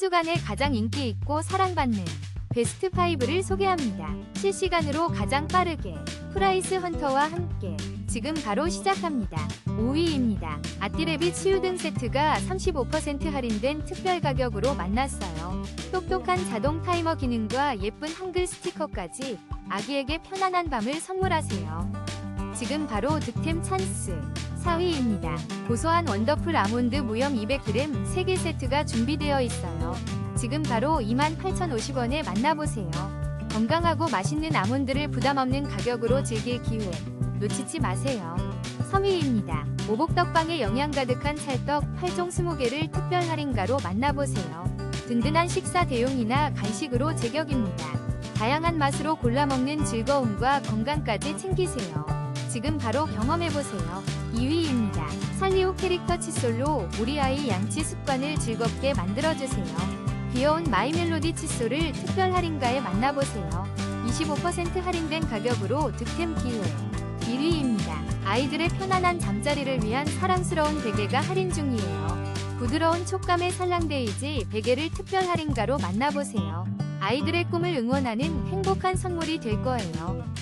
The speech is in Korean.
주간에 가장 인기 있고 사랑받는 베스트 5를 소개합니다. 실시간으로 가장 빠르게 프라이스 헌터와 함께 지금 바로 시작합니다. 5위입니다. 아띠레빗 치유등 세트가 35% 할인된 특별 가격으로 만났어요. 똑똑한 자동 타이머 기능과 예쁜 한글 스티커까지 아기에게 편안한 밤을 선물하세요. 지금 바로 득템 찬스. 4위입니다. 고소한 원더풀 아몬드 무염 200g 3개 세트가 준비되어 있어요. 지금 바로 28,050원에 만나보세요. 건강하고 맛있는 아몬드를 부담 없는 가격으로 즐길 기회 놓치지 마세요. 3위입니다. 오복떡방에 영양 가득한 찰떡 8종 20개를 특별 할인가로 만나보세요. 든든한 식사 대용이나 간식으로 제격입니다. 다양한 맛으로 골라 먹는 즐거움과 건강까지 챙기세요. 지금 바로 경험해보세요. 2위입니다. 살리오 캐릭터 칫솔로 우리 아이 양치 습관을 즐겁게 만들어주세요. 귀여운 마이멜로디 칫솔을 특별 할인가에 만나보세요. 25% 할인된 가격으로 득템 기회. 1위입니다. 아이들의 편안한 잠자리를 위한 사랑스러운 베개가 할인 중이에요. 부드러운 촉감의 살랑데이지 베개를 특별 할인가로 만나보세요. 아이들의 꿈을 응원하는 행복한 선물이 될 거예요.